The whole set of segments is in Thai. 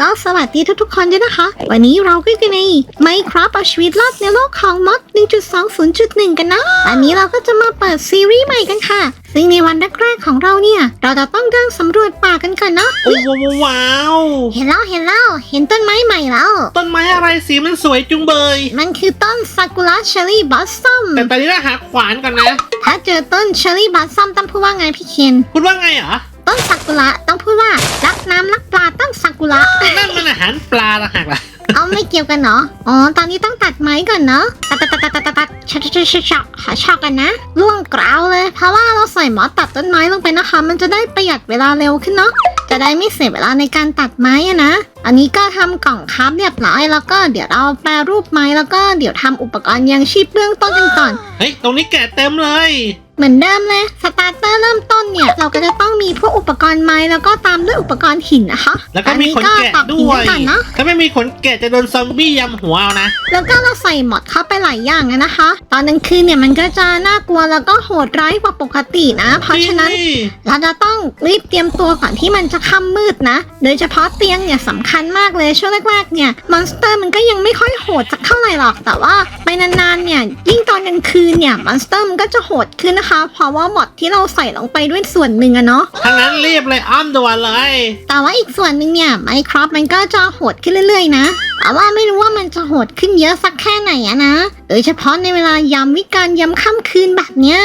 ก็สวัสดีทุกๆคนด้วยนะคะ วันนี้เราก็อยู่ใน Minecraft เอาชีวิตรอดในโลกของมอด1.20.1 กันนะ อันนี้เราก็จะมาเปิดซีรีส์ใหม่กันค่ะ ซึ่งในวันแรกๆของเราเนี่ย เราจะต้องเดินสำรวจป่ากันก่อนเนาะโอ้โหว้าวเห็นแล้วเห็นแล้วเห็นต้นไม้ใหม่แล้ว ต้นไม้อะไรสีมันสวยจุงเบย มันคือต้นซากุระเชอรี่บอสซัมแต่ตอนนี้เราหาขวานก่อนนะ ถ้าเจอต้นเชอรี่บอสซัมต้องพูดว่าไงพี่เคนคุณว่าไงเหรอ ต้นซากุระต้องพูดว่ารักน้ำรักปลาต้นซากุระนั่นมันอาหารปลาละหักล่ะเอาไม่เกี่ยวกันเนาะอ๋อ ตอนนี้ต้องตัดไม้ก่อนเนาะ ตัดตัดตัดตัดตัดตัดช็อตช็อตช็อตช็อตขอช็อตกันนะล่วงกราวเลย เพราะว่าเราใส่หมอตัดต้นไม้ลงไปนะคะ มันจะได้ประหยัดเวลาเร็วขึ้นเนาะ จะได้ไม่เสียเวลาในการตัดไม้อะนะ อันนี้ก็ทำกล่องครับเรียบร้อยแล้วก็เดี๋ยวเราแปรรูปไม้แล้วก็เดี๋ยวทำอุปกรณ์ยังชีพเบื้องต้นกันก่อน เฮ้ย ตรงนี้แกะเต็มเลย เหมือนเดิมเลย สตาร์เตอร์เริ่มต้นเนี่ย เราก็จะต้องมีพวกอุปกรณ์ไม้แล้วก็ตามด้วยอุปกรณ์หินนะคะแล้วก็มีขนแกะอันนี้ด้ก็วตอกหินกันก่ยอนเนาะถ้าไม่มีขนแกะจะโดนซอมบี้ยำหัวเอานะ แล้วก็เราใส่หมอดเข้าไปหลายอย่างเลยนะคะ ตอนกลางคืนเนี่ยมันก็จะน่ากลัวแล้วก็โหดร้ายกว่าปกตินะ เพราะฉะนั้นนี่เราจะต้องรีบเตรียมตัวก่อนที่มันจะค่ำมืดนะ โดยเฉพาะเตียงเนี่ยสำคัญมากเลยช่วงแรกๆเนี่ยมอนสเตอร์มันก็ยังไม่ค่อยโหดสักเท่าไหร่หรอก แต่ว่าไปนานๆเนี่ยยิ่งตอนกลางคืนเนี่ยมอนสเตอร์มันก็จะโหดขึ้นนะคะเพราะว่าหมอดที่เราใส่ลงไปด้วยส่วนหนึ่งอะเนาะ ทั้งนั้นรีบเลยอ้อมด่วนเลย แต่ว่าอีกส่วนหนึ่งเนี่ยไมครอปมันก็จะโหดขึ้นเรื่อยๆนะแต่ว่าไม่รู้ว่ามันจะโหดขึ้นเยอะสักแค่ไหนอะนะโดยเฉพาะในเวลายามวิการยามค่ำคืนแบบเนี้ย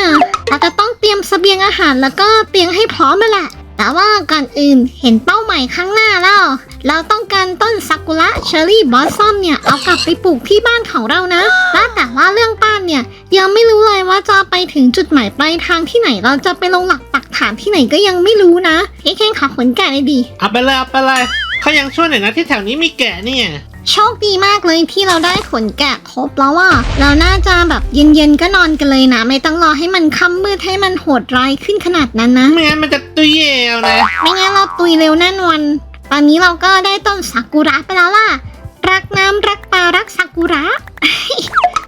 เราจะต้องเตรียมเสบียงอาหารแล้วก็เตียงให้พร้อมไปแหละ แต่ว่าก่อนอื่นเห็นเป้าหมายข้างหน้าแล้ว เราต้องการต้นซากุระเชอรี่บอสซัมเนี่ยเอากลับไปปลูกที่บ้านของเรานะและแต่ว่าเรื่องบ้านเนี่ยยังไม่รู้เลยว่าจะไปถึงจุดหมายปลายทางที่ไหนเราจะไปลงหลักปักฐานที่ไหนก็ยังไม่รู้นะเฮ้ยแค่ขอขนแกะเลยดี เอาไปเลยเอาไปเลยเขายังช่วยหน่อยนะที่แถวนี้มีแกะเนี่ย โชคดีมากเลยที่เราได้ขนแกะครบแล้วว่า เราน่าจะแบบเย็นๆก็นอนกันเลยนะ ไม่ต้องรอให้มันค่ำมืดให้มันโหดร้ายขึ้นขนาดนั้นนะ ไม่งั้นมันจะตุยเยวนะ ไม่งั้นเราตุยเร็วแน่นอนต อนนี้เราก็ได้ต้นซากุระไปแล้วล่ะ รักน้ำรักปลารักซากุระ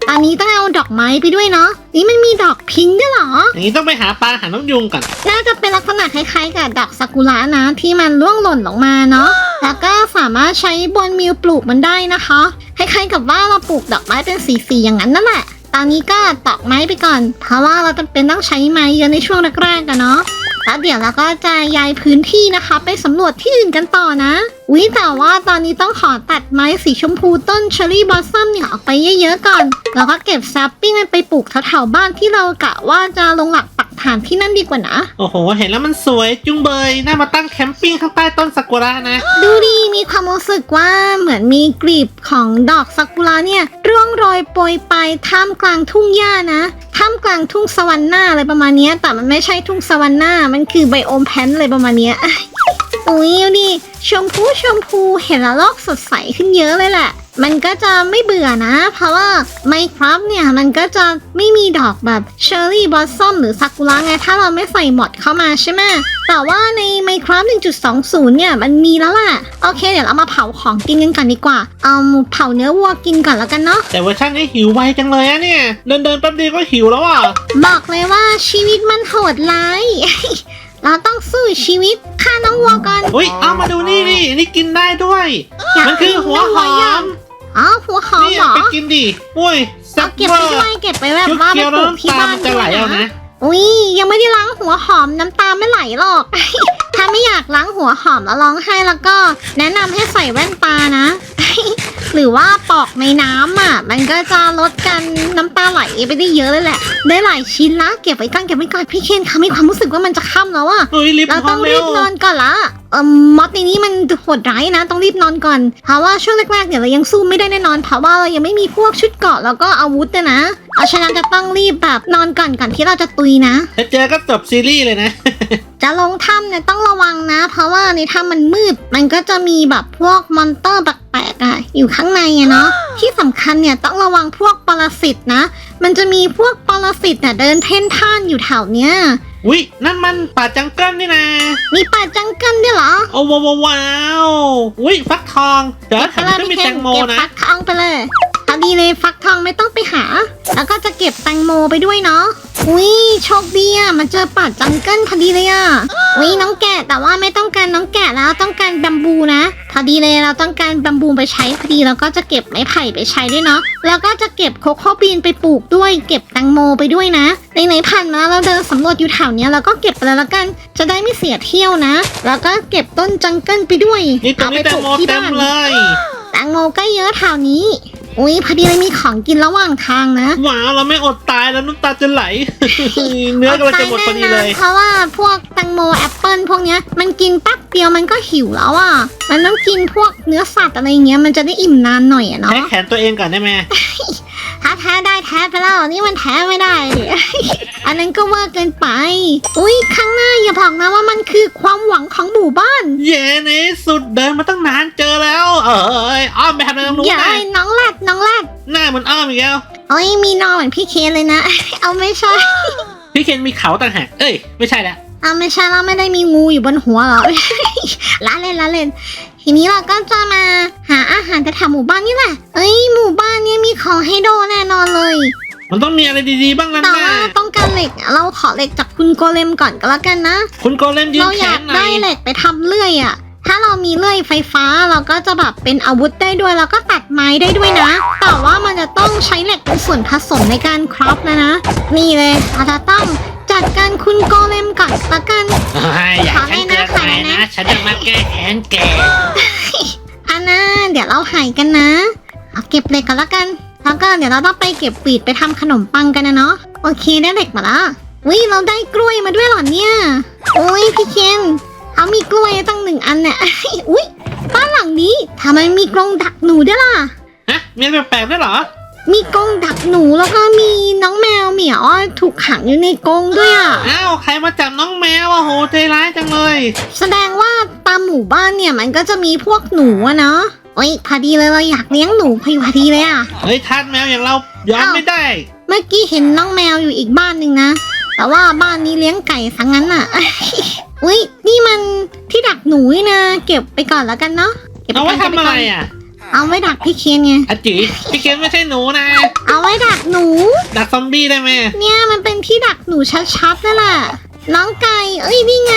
ตอนนี้ต้องเอาดอกไม้ไปด้วยเนาะ นี่มันมีดอกพิงค์ด้วยเหรอ อย่างนี้ต้องไปหาปลาหานกยุงก่อน น่าจะเป็นลักษณะคล้ายๆ กับดอกซากุระนะที่มันร่วงหล่นลงมาเนาะ แล้วก็สามารถใช้บนมิวปลูกมันได้นะคะ คล้ายๆกับว่าเราปลูกดอกไม้เป็นสีๆอย่างนั้นนั่นแหละ ตอนนี้ก็ตอกไม้ไปก่อน เพราะว่าเราจำเป็นต้องใช้ไม้เยอะในช่วงแรกๆกันเนาะ แล้วเดี๋ยวเราก็จะย้ายพื้นที่นะคะ ไปสำรวจที่อื่นกันต่อนะวิแต่ว่าตอนนี้ต้องขอตัดไม้สีชมพูต้นเชอรี่บอสซัมเนี่ยออกไปเยอะๆก่อน แล้วก็เก็บซับปิ้งมันไปปลูกแถวๆบ้านที่เรากะว่าจะลงหลัก ปักฐานที่นั่นดีกว่านะ โอ้โห เห็นแล้วมันสวยจุงเบย น่ามาตั้งแคมปิ้งข้างใต้ต้นซากุระนะ ดูดีมีความรู้สึกว่าเหมือนมีกลีบของดอกซากุระเนี่ย ร่วงโรยโปรยไปท่ามกลางทุ่งหญ้านะ ท่ามกลางทุ่งสวรรค์หน้าอะไรประมาณเนี้ยแต่มันไม่ใช่ทุ่งสวรรค์หน้ามันคือไบโอมแพนอะไรประมาณเนี้ยอุ้ยดูดิชมพูชมพูเห็นแล้วโลกสดใสขึ้นเยอะเลยแหละ มันก็จะไม่เบื่อนะ เพราะว่าไมครับเนี่ยมันก็จะไม่มีดอกแบบเชอร์รี่บอสซัมหรือซากุระไงถ้าเราไม่ใส่หมดเข้ามาใช่ไหมแต่ว่าใน Minecraft 1.20 เนี่ยมันมีแล้วล่ะ โอเค เดี๋ยวเรามาเผาของกินกันก่อนดีกว่า เอาเผาเนื้อวัวกินก่อนแล้วกันเนาะแต่เวอร์ชันนี้หิวไวจังเลยอะเนี่ย เดินเดินๆแป๊บเดียวก็หิวแล้วอะ บอกเลยว่าชีวิตมันโหดร้าย เราต้องสู้ชีวิตฆ่าน้องวัวก่อนอุ้ยเอามาดูนี่นี่นี่กินได้ด้วยอยากมันคือหัวหอม อ๋อหัวหอมนี่เหรอไปกินดิอุ้ยแซ่เอาบเก็บเวไปอร์ด้วยเก็บไปแบบว่าไปเคี้ยวปแล้วลูกที่น้ำตาบ้ามันนจะไหลเอานะอุ้ยยังไม่ได้ล้างหัวหอมน้ำตาไม่ไหลหรอก ถ้าไม่อยากล้างหัวหอมแล้วร้องไห้แล้วก็ แนะนำให้ใส่แว่นตานะ หรือว่าปอกในน้ำอะ มันก็จะลดการน้ำตาไหลไปได้เยอะเลยแหละ ได้หลายชิ้นละเก็บไว้ก่อนเก็บไว้ก่อนพี่เคนเขามีความรู้สึกว่ามันจะค่ำแล้วอะอุ้ยรีบเรานอต้อนงเร็รีวบนอนก่อนละเอ่อมอดในนี้มันโหดร้ายนะ ต้องรีบนอนก่อน เพราะว่าช่วงแรกๆเนี่ยเรายังสู้ไม่ได้แน่นอน เพราะว่าเรายังไม่มีพวกชุดเกราะแล้วก็อาวุธเนี่ยนะ เอาฉะนั้นจะต้องรีบแบบนอนก่อนก่อนที่เราจะตุยนะ ถ้าเจอก็จบซีรีส์เลยนะ จะลงถ้ำเนี่ยต้องระวังนะ เพราะว่าในถ้ำมันมืด มันก็จะมีแบบพวกมอนเตอร์แปลกๆอะอยู่ข้างในอะเนาะ ที่สำคัญเนี่ยต้องระวังพวกปรสิตนะ มันจะมีพวกปรสิตเนี่ยเดินเพ่นพ่านอยู่แถวเนี้ย อุ้ยนั่นมันป่าจังเกิลนี่นะ มีป่าจังเกิลด้วยเหรอโอ้ว้าวว้าวอุ้ยฟักทอง เดี๋ยวแถมก็มีแตงโมเก็บนะ ฟักทองไปเลยพอ ดีเลยฟักทองไม่ต้องไปหา แล้วก็จะเก็บแตงโมไปด้วยเนาะอุ้ยโชคดีอะมาเจอป่าจังเกิลพอดีเลยอะอุ้ยน้องแกะแต่ว่าไม่ต้องการน้องแกะแล้วต้องการแบมบูนะ พอดีเลยเราต้องการแบมบูไปใช้พอดีแล้วก็จะเก็บไม้ไผ่ไปใช้ด้วยเนาะแล้วก็จะเก็บโคโค่บีนไปปลูกด้วย เก็บแตงโมไปด้วยนะในไหนๆผ่านมาเราเดินสำรวจอยู่แถวเนี้ยเราก็เก็บไปเลยละกัน จะได้ไม่เสียเที่ยวนะ แล้วก็เก็บต้นจังเกิลไปด้วยนี่ตรงนี้แตงโมที่เต็มบ้านเลยแตงโมก็เยอะแถวนี้ อุ้ยพอดีเลยมีของกินระหว่างทางนะว้าวเราไม่อดตายแล้วน้ำตาจะไหล เนื้อกำลังจะหมดพอดีเลย เพราะว่าพวกแตงโมแอปเปิลพวกเนี้ยมันกินแป๊บเดียวมันก็หิวแล้วอะมันต้องกินพวกเนื้อสัตว์อะไรเงี้ยมันจะได้อิ่มนานหน่อยอะแค่เนาะแขนตัวเองก่อนได้ไหม ถ้าแท้ได้แท้ไปแล้วนี่มันแท้ไม่ได้ อันนั้นก็เวอร์เกินไป อุ้ยข้างหน้าอย่าบอกนะว่ามันคือความหวังของหมู่บ้าน เย้ในที่สุดเดินมาตั้งนานเจอแล้ว เอ้ยอ้อมไปทำอะไรตรงนู้นอย่านะไอ้น้องแรดน้องแรดหน้าเหมันอ้อมอีกแล้วโอ้ยมีนอเหมือนพี่เคนเลยนะ เอาไม่ใช่ พี่เคนมีเขาต่างหากเอ้ย ไม่ใช่แล้วอ่าไม่ใช่เราไม่ได้มีงูอยู่บนหัวเหรอล้าเล่นล้าเล่น ทีนี้เราก็จะมาหาอาหารแต่แถวหมู่บ้านนี่แหละ เอ้ยหมู่บ้านเนี้มีของให้โดแน่นอนเลย มันต้องมีอะไรดีๆบ้างแล้วแต่นะว่าต้องการเหล็กอะเราขอเหล็กจากคุณโกเลมก่อนก็แล้วกันนะ คุณโกเลมยืนเราแขอยากนหน่อได้ยเหล็กไปทำเลื่อยอะถ้าเรามีเลื่อยไฟฟ้าเราก็จะแบบเป็นอาวุธได้ด้วยแล้วก็ตัดไม้ได้ด้วยนะ แต่ว่ามันจะต้องใช้เหล็กเป็นส่วนผสมในการคราฟนะนะ นี่เลยเราจะต้อง จัดการคุณโกเลมก่อนละกันเฮ้ยอย่าฉันเกินไปนะ ฉันจะมาแก้แค้นแกอันนะเดี๋ยวเราหายกันนะ เอาเก็บเหล็กกันละกัน แล้วก็เดี๋ยวเราต้องไปเก็บปีดไปทำขนมปังกันนะเนาะ โอเคได้เหล็กมาละวิเราได้กล้วยมาด้วยเหรอเนี่ย โอ้ยพี่เคนเอามีกล้วยตั้งหนึ่งอันเนี่ยอุ้ยบ้านหลังนี้ทำไมมีกรงดักหนูด้วยล่ะ ฮะ มีอะไรแปลกๆด้วยเหรอ มีกรงดักหนูแล้วก็มีน้องแมวเหมียวอะถูกขังอยู่ในกรงด้วยอะ อ้าวใครมาจับน้องแมวอะโหใจร้ายจังเลย แสดงว่าตามหมู่บ้านเนี่ยมันก็จะมีพวกหนูอะเนาะโอ้ยพอดีเลยเราอยากเลี้ยงหนูพอดีเลยอะ เฮ้ยทาสแมวอย่างเรายอมอ้าวไม่ได้ เมื่อกี้เห็นน้องแมวอยู่อีกบ้านหนึ่งนะ แต่ว่าบ้านนี้เลี้ยงไก่สังงั้นอะ อุ้ยนี่มันที่ดักหนูนี่นะ เก็บไปก่อนแล้วกันเนาะ เก็บเอาไปไว้ก่อนทำอะไรอะ เอาไว้ดักพี่เคนไง อาจิพี่เคนไม่ใช่หนูนะ เอาไว้ดักหนู ดักซอมบี้ได้ไหมเนี่ยมันเป็นที่ดักหนูชัดๆนั่นแหละน้องไก่ เอ้ยนี่ไง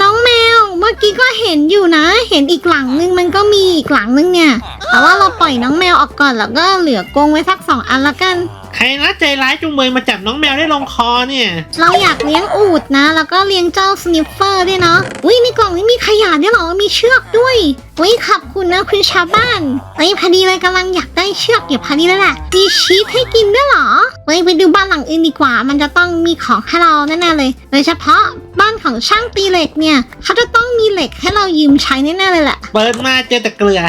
น้องแมว เมื่อกี้ก็เห็นอยู่นะ เห็นอีกหลังนึงมันก็มีอีกหลังนึงเนี่ยแต่ว่าเราปล่อยน้องแมวออกก่อนแล้วก็เหลือกรงไว้สักสองอันละกัน ใครนะใจร้ายจุงเบยมาจับน้องแมวได้ลงคอเนี่ย เราอยากเลี้ยงอูดนะ แล้วก็เลี้ยงเจ้าสนิฟเฟอร์ด้วยเนาะอุ้ยในกล่องนี้มีขยะด้วยเหรอมีเชือกด้วยอุ้ยขอบคุณนะคุณชาวบ้านเอ้ยพอดีเลยกำลังอยากได้เชือกอยู่พอดีเลยแหละมีชีสให้กินด้วยเหรอเฮ้ยไปดูบ้านหลังอื่นดีกว่า มันจะต้องมีของให้เราแน่ๆเลย โดยเฉพาะบ้านของช่างตีเหล็กเนี่ย เขาจะต้องมีเหล็กให้เรายืมใช้แน่ๆเลยแหละ เปิดมาเจอแต่เกลือ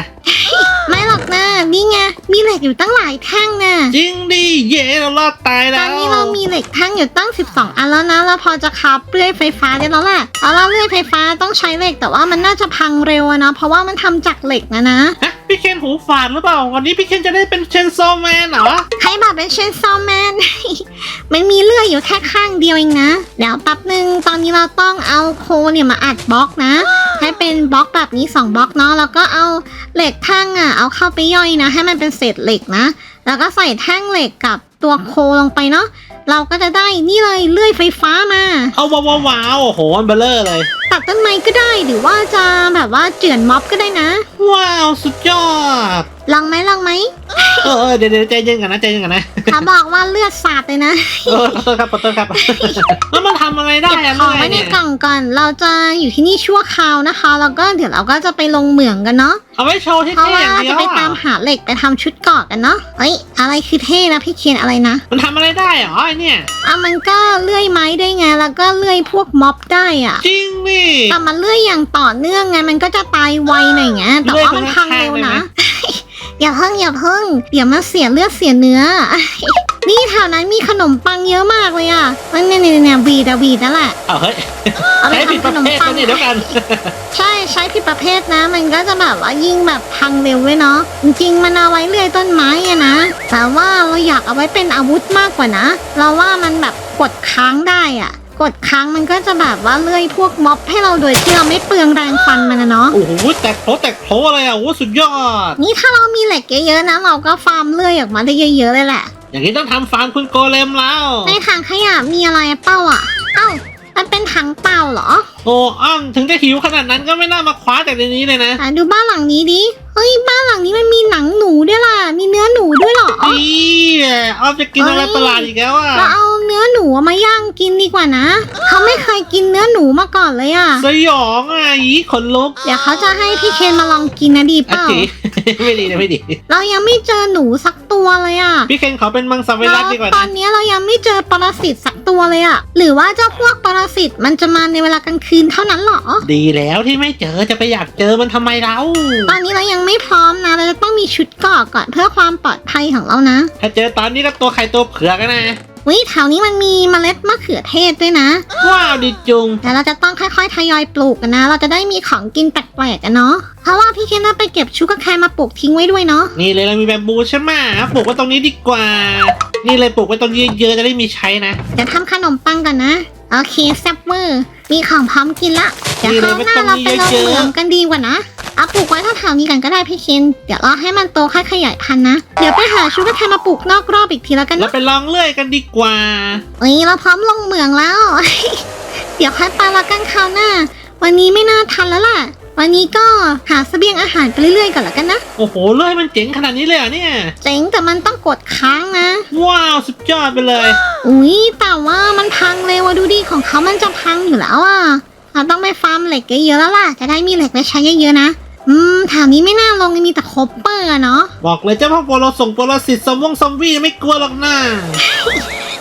ไม่หรอกนะนี่ไงมีเหล็กอยู่ตั้งหลายแท่งนะจริงดิเย่เรารอดตายตแล้อนวนี้เรามีเหล็กแท่งอยู่ตั้ง 12 อันแล้วนะเราพอจะคับเลื่อยไฟฟ้าได้แล้วแหละเอาแล้วเลื่อยไฟฟ้าต้องใช้เหล็กแต่ว่ามันน่าจะพังเร็วอะเนาะเพราะว่ามันทำจากเหล็กนะนะ ฮะพี่เคนหูฝาดหรือเปล่า วันนี้พี่เคนจะได้เป็นเชนโซแมนเหรอใครบอกเป็นเชนซอแมน มันมีเลื่อยอยู่แค่ข้างเดียวเองนะ เดี๋ยวแป๊บหนึ่งตอนนี้เราต้องเอาโคเนี่ยมาอัดบล็อกนะ ให้เป็นบล็อกแบบนี้2บล็อกเนาะ แล้วก็เอาเหล็กแท่งอะ เอาเข้าไปย่อยนะ ให้มันเป็นเศษเหล็กนะ แล้วก็ใส่แท่งเหล็กกับตัวโคลงไปเนาะ เราก็จะได้นี่เลยเลื่อยไฟฟ้ามา เอาว้าวว้าวว้าวโอ้โหมันเบลเลอร์เลย ตัดต้นไม้ก็ได้หรือว่าจะแบบว่าเจือนม็อบก็ได้นะ ว้าวสุดยอด ลองไหมลองไหมเออเออเดี๋ยวเดี๋ยวใจเย็นกันนะใจเย็นกันนะเขาบอกว่าเลือดสาดเลยนะเออขอโทษครับขอโทษครับ แล้วมันทำอะไรได้เก็บอะของเรื่ไว้อยในเนี่ยกล่องก่อน เราจะอยู่ที่นี่ชั่วคราวนะคะ แล้วก็เดี๋ยวเราก็จะไปลงเหมืองกันเนาะ เอาไว้โชว์ที่เพราะเท่ว่าอย่างเราเดียจะวไปตาอะมหาเหล็กไปทำชุดเกราะกันเนาะ เอ้ย อะไรคือเท่นะพี่เคียนอะไรนะมันทำอะไรได้เหรอไอเนี่ย อะมันก็เลื่อยไม้ได้ไง แล้วก็เลื่อยพวกม็อบได้อะ จริงดิแต่มันเลื่อยอย่างต่อเนื่องไงมันก็จะตายไวหน่อยไงแต่ว่ามันพังเร็วนะ อย่าเพิ่งอย่าเพิ่งเดี๋ยวมันเสียเลือดเสียเนื้อ นี่แถวนั้นมีขนมปังเยอะมากเลยอะมันเนี่ยเนี่ยเนี่ยบีดอะบีดนั่นแหละเอาเฮ้ยเอาไปใช้ผิดปทำขระนมเภทปักังนนี่เดี๋ยวกันใช่ใช้ผิดประเภทนะ มันก็จะแบบว่ายิ่งแบบพังเร็วเลยเนาะจริงๆมันเอาไว้เลื่อยต้นไม้อะนะแต่ว่าเราอยากเอาไว้เป็นอาวุธมากกว่านะ เราว่ามันแบบกดค้างได้อะ กดค้างมันก็จะแบบว่าเลื่อยพวกม็อบให้เราโดยที่เราไม่เปลืองแรงฟันมันนะเนาะ โอ้โหแตกโผแตกโผอะไรอะโอ้โหสุดยอด นี่ถ้าเรามีเหล็กเยอะๆนะ เราก็ฟาร์มเลื่อยออกมาได้เยอะๆเลยแหละ อย่างนี้ต้องทำฟาร์มคุณโกเลมแล้ว ในถังขยะมีอะไรเป้าอะ เอ้า มันเป็นถังเปล่าเหรอ โอ้อ้อมถึงจะหิวขนาดนั้นก็ไม่น่ามาคว้าจากในนี้เลยนะอะดูบ้านหลังนี้ดิ เฮ้ยบ้านหลังนี้มันมีหนังหนูด้วยล่ะ มีเนื้อหนูด้วยเหรอนี่อ้อมจะกินอะไรประหลาดอีกแล้วอะเราเอา เนื้อหนูมาย่างกินดีกว่านะ เขาไม่เคยกินเนื้อหนูมาก่อนเลยอะสยองอะอีขนลุกเดี๋ยวเขาจะให้พี่เคนมาลองกินนะดีเปอะล่าจี ไม่ดีนะไม่ดี เรายังไม่เจอหนูสักตัวเลยอะพี่เคนขอเป็นมังสวิรัตดีกว่าตอนะนนี้เรายังไม่เจอปรสิตสักตัวเลยอะหรือว่าเจ้าพวกปรสิตมันจะมาในเวลากลางคืนเท่านั้นเหรอ ดีแล้วที่ไม่เจอจะไปอยากเจอมันทำไมเราตอนนี้เรายังไม่พร้อมนะ เราจะต้องมีชุดเกราะก่อนเพื่อความปลอดภัยของเรานะ ถ้าเจอตอนนี้ก็ตัวไข่ตัวเผือกอะนะ วิแถวนี้มันมีเมล็ดมะเขือเทศด้วยนะ ว้าวดีจุง แต่เราจะต้องค่อยๆ ทยอยปลูกกันนะ เราจะได้มีของกินแปลกๆกันเนาะ เพราะว่าพี่เคนน่าไปเก็บชูการ์แคนมาปลูกทิ้งไว้ด้วยเนาะ นี่เลยเรามีแบมบูใช่ไหมปลูกไว้ตรงนี้ดีกว่า นี่เลยปลูกไว้ตรงนี้เยอะๆจะได้มีใช้นะเดี๋ยวทำขนมปังกันนะ โอเคแซ่บเวอร์มีของพร้อมกินละ เดี๋ยวคราวหน้าเราไปลงเหมืองกันดีกว่านะเอาปลูกไว้แถวๆนี้กันก็ได้พี่เคนเดี๋ยวรอให้มันโตค่อยขยายพันธุ์นะ เดี๋ยวไปหาชูการ์แคนมาปลูกนอกรอบอีกทีแล้วกันเรานะไปลองเลื่อยกันดีกว่า เอ้ยเราพร้อมลงเหมืองแล้ว เดี๋ยวค่อยไปละกันคราวหน้า วันนี้ไม่น่าทันแล้วล่ะ วันนี้ก็หาเสบียงอาหารไปเรื่อยๆก่อนละกันนะ โอ้โหเลื่อยมันเจ๋งขนาดนี้เลยเหรอเนี่ย เจ๋งแต่มันต้องกดค้างนะ ว้าวสุดยอดไปเลย อุ้ยแต่ว่ามันพังเลยว่ะดูดิของเขามันจะพังอยู่แล้วอะเราต้องไปฟาร์มเหล็กเยอะๆแล้วล่ะ จะได้มีเหล็กไว้ใช้เยอะๆนะ อืมแถวนี้ไม่น่าลงมีแต่คบเปอร์อะเนาะ บอกเลยเจ้าพ่อโปโลส่งโปโลสิตสมวงซอมบี้ไม่กลัวหรอกนะ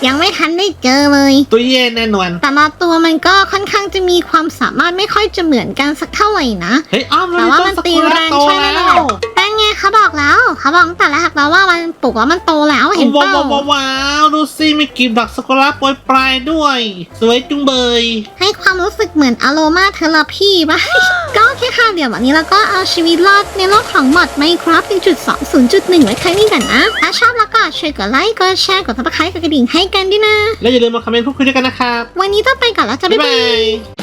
ยังไม่ทันได้เจอเลยตัวเย็นแน่นอน แต่ละตัวมันก็ค่อนข้างจะมีความสามารถไม่ค่อยจะเหมือนกันสักเท่าไหร่นะ เฮ้ยอ้อมแต่เราว่าต้มันนสตีกุแรระงโตใช่ไหมแล้ล่ะวเป็นไงเขาบอกแล้ว เขาบอกตั้งแต่แรกแล้วว่ามัน ปลูกแล้วมันโตแล้วเห็นเปว้าล่าวว้าวว้าวดูสิมีกลีบดอกสกุระโปรยปลายด้วย สวยจุงเบย ให้ความรู้สึกเหมือนอโรมาเทเลพีป่ะก็โอเคค่ะเดี๋ยววันนี้เราก็เอาชีวิตรอดในโลกของมอดไมครับ1.20.1 ไว้แค่นี้กันนะถ้าชอบแล้วก็ช่วยกดไลค์กดแชร์กดซับสไครต์กดกระดิ่งให้กันด้วยนะ แล้วอย่าลืมมาคอมเมนต์พูดคุยด้วยกันนะครับวันนี้ต้องไปก่อนแล้วจะบ๊าบ๊ายยบาบายย